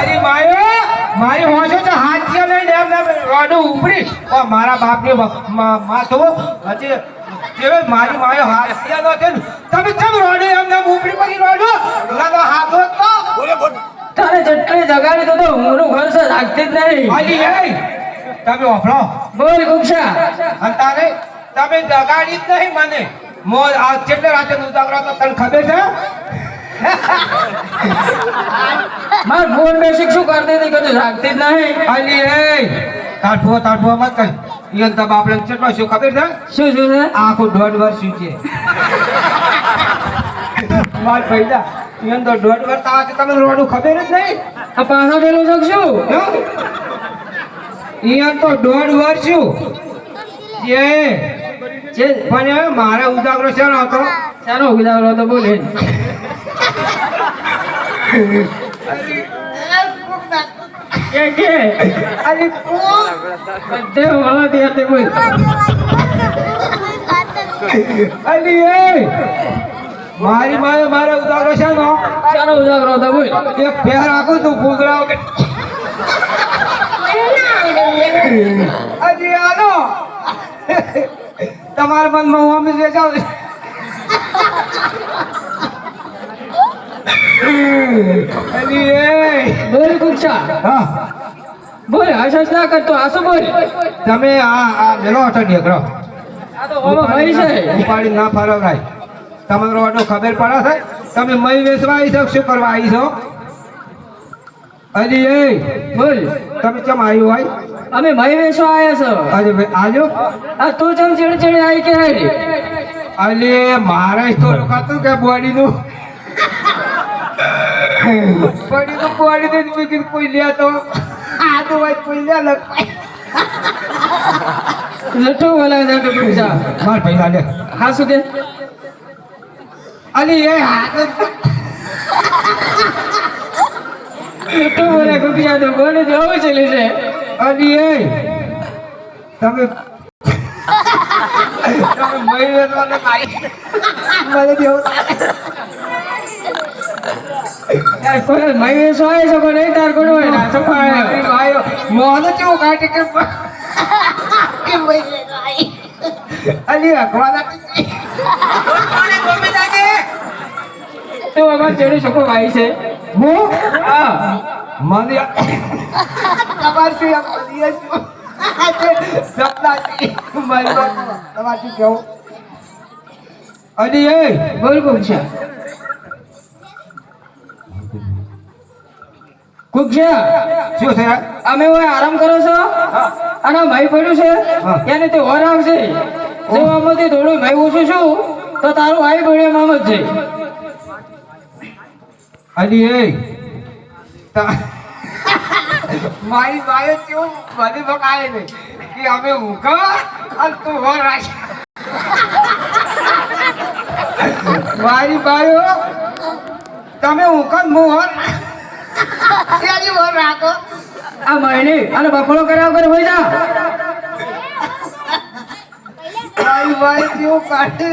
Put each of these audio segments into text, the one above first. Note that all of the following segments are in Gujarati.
મારી હોશો તો હાથીઓ લઈને એમ એમ રોડું ઉપડી. ઓ મારા બાપની મ- મ- હજી જેવો મારી માયો હાથીઓ નો છે તમે કેમ રોડે એમ ને ઉપડી પછી રોડો? ના હાથો તો. તારે જેટલી જગાડી તો તો ઊંઘનું ઘર છે લાગતી જ નહીં. હાલી એ તમે ઓફળો બોલ ગુક્ષા અને તારે તમે જગાડી જ નહીં મને. મોર આ કેટલે રાતે ઉજાગરો તો તને ખબર છે? માર ફોન બેસિક શું કરતી હતી કદી લાગતી જ નહીં. હાલી એ. તાઠવો તાઠવો મત કર. ઈયન તો આપણે ચટવા શું ખબર છે? શું શું છે? આખું દોઢ વર્ષ છે? માર ફાયદા ઈયન તો દોઢ વર્ષ આવે કે તમને રોડું ખબર જ નહીં? આ પાછો પેલો શોખ ઈયન તો દોઢ વર્ષ એ જે. પણ મારા ઉજાગરો શેનો હતો? ચાલો ઉદાગરો તો બોલે. કે કે? અરે બધે વળો ત્યાં તે બોલ. અલી એ! મારી માય મારે ઉતારો છે નો ચાલો ઉતારો તો બોલ. એક ફેર આખું તું ફૂગરાવ કે અજી આનો તમારા મનમાં હું અમે જે જાઉં બોલ ગુક્ષા હા. બોલ હસ ના કરતો આ શું બોલ. તમે આ આ મેલો હતો ઢેકરો આ તો ઓમાં ભાઈ છે. ઉપાડી ના ફરવરાય તમારો આટલો ખબર પડે છે? તમે મય વેચવા આવી છો શું કરવા આવી છો? અલી એ બોલ. તમે કેમ આવ્યું હોય અમે ભાઈ વેચવા આવ્યા છો. ભાઈ આજો આ તું ચમ ચીડ ચીડ આવી કે અલે મારે તો રોકાતું કે બોડીનું? બોડીનું બોડીનું જ મેં કીધું કોઈ લે તો. આ તો ભાઈ કોઈ લે બોલાવે છે કે ગુક્ષા માર પૈસા લે. હા શું કે? અલી એ હાથ લઠ્ઠો બોલે ગુક્ષા તો બોલે જવું ચલી છે અલી એ. તમે તમે મય વેચવાને ખાઈ મને યાર કોઈ નહીં તાર હોય ના મોહન કે કે અલી અખવાના તો અમાર ચેડે શકો ભાઈ છે. હું? હા. મને તમારે શું છું. સપનાથી મારી તમારે શું કહેવું? અલી એ બોલ શું છે? અમે આરામ કરો છો? અને ભાઈ પડ્યું છે? હા. એને તે ઓર આવશે. જો આમાંથી થોડું ભાઈ ઓછું છું તો તારું ભાઈ પડ્યું એમ જ છે. અલી એ. મારી બાયો કેવું બધી પકાય ને કે અમે ઊંઘા અને તું હો રાખ મારી ભાઈઓ તમે ઊંઘા હું હો રાખો આ મહિને અને બફળો કર્યા વગર હોય જા. મારી બાઈ કેવું કાઢે?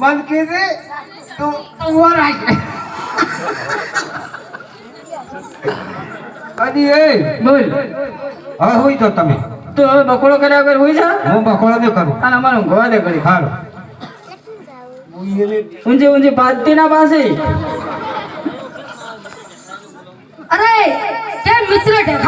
મન કીધે તું તું હો રાખ એ બોલ. હવે હોય તો તમે. તો હવે બફળો કર્યા વગર હોય જા. હું બકોળો ને કરું. અને અમારે ઊંઘવા દે કરી હાલો. ઊંચી પાતી ના પાસે અરે કેમ મિત્ર ઢેફાડી